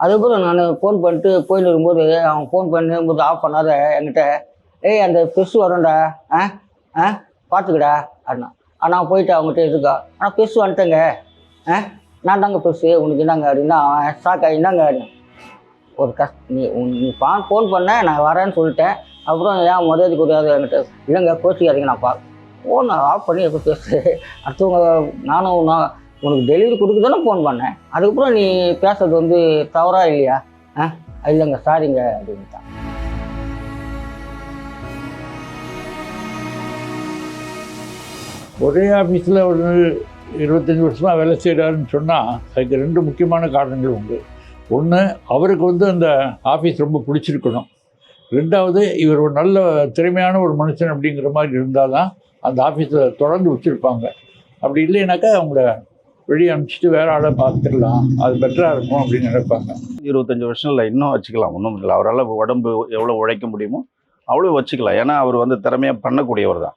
அதுக்கப்புறம் நான் ஃபோன் பண்ணிட்டு போயின்னு இருக்கும்போது அவன் ஃபோன் பண்ணும்போது ஆஃப் பண்ணாத என்கிட்ட ஏய் அந்த பெஸ் வரும்டா ஆ? ஆ? பார்த்துக்கடா அப்படின்னா. ஆனால் போயிட்டு அவங்ககிட்ட இருக்கா ஆனால் பெஸ் வந்துட்டேங்க. ஆ? நான் தாங்க பெருசு உனக்கு என்னங்க? அப்படின்னா அவன் ஆகி என்னங்க அப்படின்னு. ஒரு கஷ் நீ உன் நீ பா ஃபோன் பண்ண நான் வரேன்னு சொல்லிட்டேன். அப்புறம் ஏன் மரியாதை கொடுக்காது என்கிட்ட? இல்லைங்க கோச்சிக்காதீங்க நான் பா ஃபோன் ஆஃப் பண்ணி எப்போ பேசு அடுத்தவங்க நானும் நான் உனக்கு டெலிவரி கொடுக்க தானே ஃபோன் பண்ணேன். அதுக்கப்புறம் நீ பேசுறது வந்து தவறா இல்லையா? ஆ? இல்லைங்க சாரிங்க அப்படின்ட்டான். ஒரே ஆஃபீஸில் ஒரு இருபத்தஞ்சி வருஷமாக வேலை செய்கிறாருன்னு சொன்னால் அதுக்கு ரெண்டு முக்கியமான காரணங்கள் உண்டு. ஒன்று அவருக்கு வந்து அந்த ஆஃபீஸ் ரொம்ப பிடிச்சிருக்கணும். ரெண்டாவது இவர் ஒரு நல்ல திறமையான ஒரு மனுஷன் அப்படிங்கிற மாதிரி இருந்தால் தான் அந்த ஆஃபீஸில் தொடர்ந்து வச்சுருப்பாங்க. அப்படி இல்லைனாக்கா அவங்கள வெளியே அனுப்பிச்சிட்டு வேற ஆளை பார்த்துடலாம் அது பெட்டராக இருக்கும் அப்படின்னு நினைப்பாங்க. இருபத்தஞ்சி வருஷம் இல்லை இன்னும் வச்சுக்கலாம். ஒன்றும் இல்லை. அவரால் உடம்பு எவ்வளோ உழைக்க முடியுமோ அவ்வளோ வச்சுக்கலாம். ஏன்னா அவர் வந்து திறமையாக பண்ணக்கூடியவர் தான்.